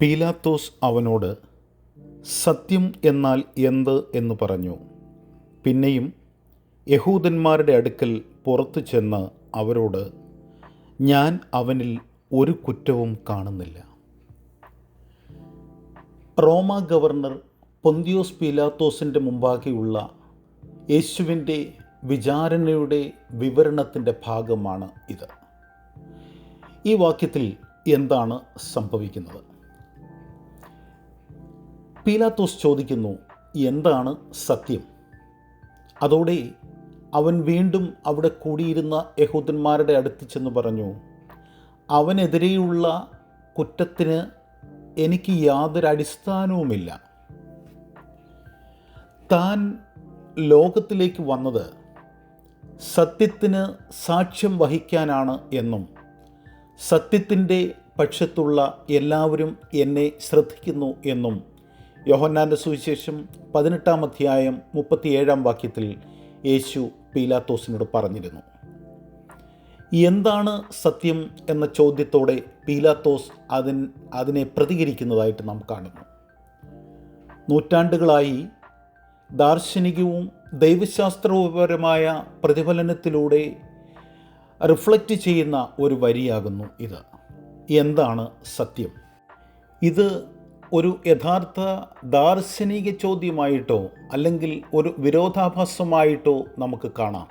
പീലാത്തോസ് അവനോട് സത്യം എന്നാൽ എന്ത്? എന്ന് പറഞ്ഞു. പിന്നെയും യഹൂദന്മാരുടെ അടുക്കൽ പുറത്തു ചെന്ന് അവരോട് ഞാൻ അവനിൽ ഒരു കുറ്റവും കാണുന്നില്ല. റോമ ഗവർണർ പൊന്തിയോസ് പീലാത്തോസിന്റെ മുമ്പാകെയുള്ള യേശുവിന്റെ വിചാരണയുടെ വിവരണത്തിന്റെ ഭാഗമാണ് ഇത്. ഈ വാക്യത്തിൽ എന്താണ് സംഭവിക്കുന്നത്? പീലാത്തോസ് ചോദിക്കുന്നു എന്താണ് സത്യം? അതോടെ അവൻ വീണ്ടും അവിടെ കൂടിയിരുന്ന യഹൂദന്മാരുടെ അടുത്ത് ചെന്ന് പറഞ്ഞു അവനെതിരെയുള്ള കുറ്റത്തിന് എനിക്ക് യാതൊരു അടിസ്ഥാനവുമില്ല. താൻ ലോകത്തിലേക്ക് വന്നത് സത്യത്തിന് സാക്ഷ്യം വഹിക്കാനാണ് എന്നും സത്യത്തിന്റെ പക്ഷത്തുള്ള എല്ലാവരും എന്നെ ശ്രദ്ധിക്കുന്നു എന്നും യോഹന്നാന്റെ സുവിശേഷം പതിനെട്ടാം അധ്യായം മുപ്പത്തിയേഴാം വാക്യത്തിൽ യേശു പീലാത്തോസിനോട് പറഞ്ഞിരുന്നു. എന്താണ് സത്യം എന്ന ചോദ്യത്തോടെ പീലാത്തോസ് അതിൻ അതിനെ പ്രതികരിക്കുന്നതായിട്ട് നാം കാണുന്നു. നൂറ്റാണ്ടുകളായി ദാർശനികവും ദൈവശാസ്ത്രപരമായ പ്രതിഫലനത്തിലൂടെ റിഫ്ലക്റ്റ് ചെയ്യുന്ന ഒരു വരിയാകുന്നു ഇത്. എന്താണ് സത്യം? ഇത് ഒരു യഥാർത്ഥ ദാർശനിക ചോദ്യമായിട്ടോ അല്ലെങ്കിൽ ഒരു വിരോധാഭാസമായിട്ടോ നമുക്ക് കാണാം.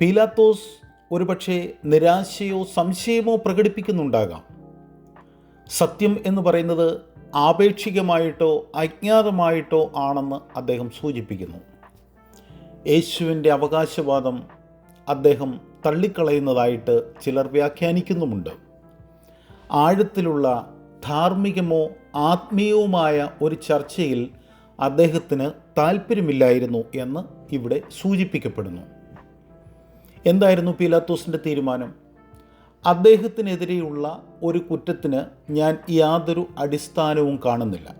പീലാത്തോസ് ഒരുപക്ഷെ നിരാശയോ സംശയമോ പ്രകടിപ്പിക്കുന്നുണ്ടാകാം. സത്യം എന്ന് പറയുന്നത് ആപേക്ഷികമായിട്ടോ അജ്ഞാതമായിട്ടോ ആണെന്ന് അദ്ദേഹം സൂചിപ്പിക്കുന്നു. യേശുവിന്റെ അവകാശവാദം അദ്ദേഹം തള്ളിക്കളയുന്നതായിട്ട് ചിലർ വ്യാഖ്യാനിക്കുന്നുമുണ്ട്. ആഴത്തിലുള്ള ധാർമ്മികമോ ആത്മീയവുമായ ഒരു ചർച്ചയിൽ അദ്ദേഹത്തിന് താല്പര്യമില്ലായിരുന്നു എന്ന് ഇവിടെ സൂചിപ്പിക്കപ്പെടുന്നു. എന്തായിരുന്നു പീലാത്തോസിന്റെ തീരുമാനം? അദ്ദേഹത്തിനെതിരെയുള്ള ഒരു കുറ്റത്തിന് ഞാൻ യാതൊരു അടിസ്ഥാനവും കാണുന്നില്ല.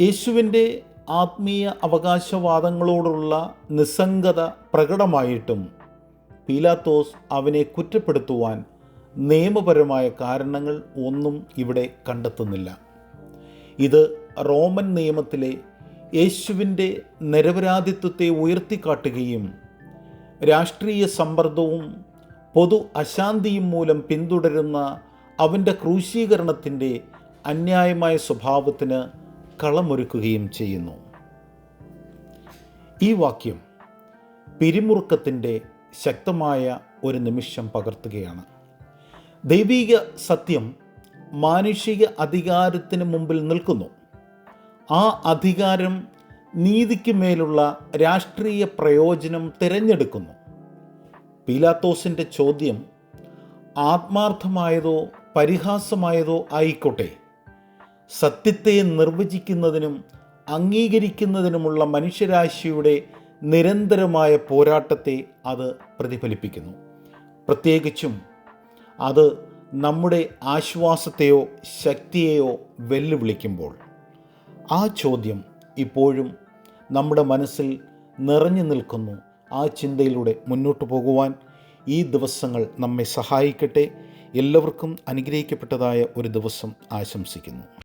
യേശുവിന്റെ ആത്മീയ അവകാശവാദങ്ങളോടുള്ള നിസ്സംഗത പ്രകടമായിട്ടും പീലാത്തോസ് അവനെ കുറ്റപ്പെടുത്തുവാൻ നിയമപരമായ കാരണങ്ങൾ ഒന്നും ഇവിടെ കണ്ടെത്തുന്നില്ല. ഇത് റോമൻ നിയമത്തിലെ യേശുവിന്റെ നിരപരാധിത്വത്തെ ഉയർത്തിക്കാട്ടുകയും രാഷ്ട്രീയ സമ്മർദ്ദവും പൊതു അശാന്തിയും മൂലം പിന്തുടരുന്ന അവന്റെ ക്രൂശീകരണത്തിന്റെ അന്യായമായ സ്വഭാവത്തിന് കളമൊരുക്കുകയും ചെയ്യുന്നു. ഈ വാക്യം പിരിമുറുക്കത്തിന്റെ ശക്തമായ ഒരു നിമിഷം പകർത്തുകയാണ്. ദൈവിക സത്യം മാനുഷിക അധികാരത്തിന് മുമ്പിൽ നിൽക്കുന്നു. ആ അധികാരം നീതിക്ക് മേലുള്ള രാഷ്ട്രീയ പ്രയോജനം തിരഞ്ഞെടുക്കുന്നു. പീലാത്തോസിന്റെ ചോദ്യം ആത്മാർത്ഥമായതോ പരിഹാസമായതോ ആയിക്കോട്ടെ. സത്യത്തെ നിർവചിക്കുന്നതിനും അംഗീകരിക്കുന്നതിനുമുള്ള മനുഷ്യരാശിയുടെ നിരന്തരമായ പോരാട്ടത്തെ അത് പ്രതിഫലിപ്പിക്കുന്നു. പ്രത്യേകിച്ചും അത് നമ്മുടെ ആശ്വാസത്തെയോ ശക്തിയെയോ വെല്ലുവിളിക്കുമ്പോൾ. ആ ചോദ്യം ഇപ്പോഴും നമ്മുടെ മനസ്സിൽ നിറഞ്ഞു നിൽക്കുന്നു. ആ ചിന്തയിലൂടെ മുന്നോട്ട് പോകുവാൻ ഈ ദിവസങ്ങൾ നമ്മെ സഹായിക്കട്ടെ. എല്ലാവർക്കും അനുഗ്രഹിക്കപ്പെട്ടതായ ഒരു ദിവസം ആശംസിക്കുന്നു.